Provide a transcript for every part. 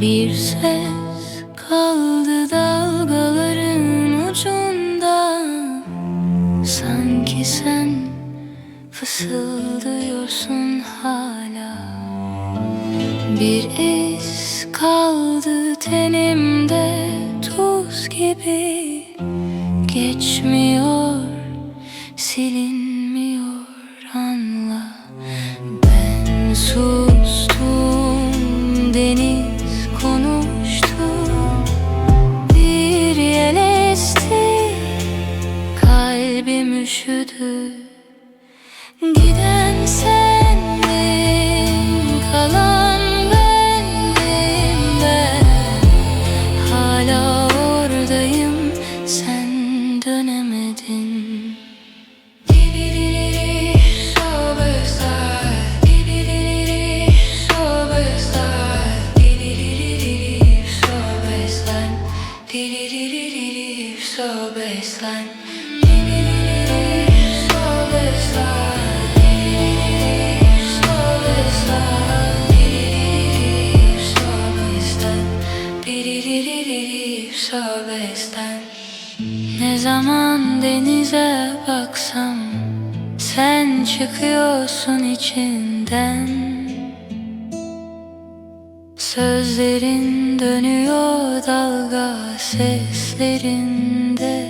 Bir ses kaldı dalgaların ucunda. Sanki sen fısıldıyorsun hala. Bir iz kaldı tenimde tuz gibi. Geçmiyor, silinmiyor anla. Ben sustum, üşüdü Giden sendin, kalan bendim ben Hala oradayım, sen dönemedin Dibidiri, sobesar Sobesar ne zaman denize baksam Sen çıkıyorsun içinden. Sözlerin dönüyor dalga seslerinde.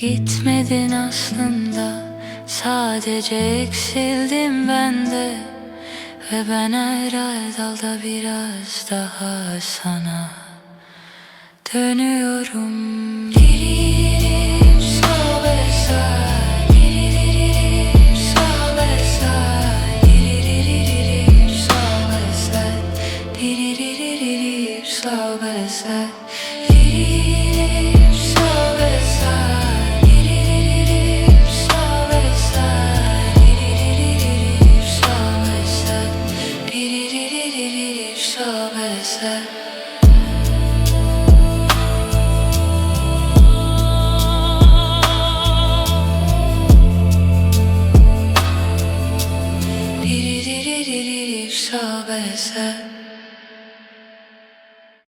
Gitmedin aslında Sadece eksildim ben de. Ve ben her ay dalda biraz daha sana dönüyorum Gerilim sağ ve sağ Slow but it's sad. sir. İri ri ri ri ri şabese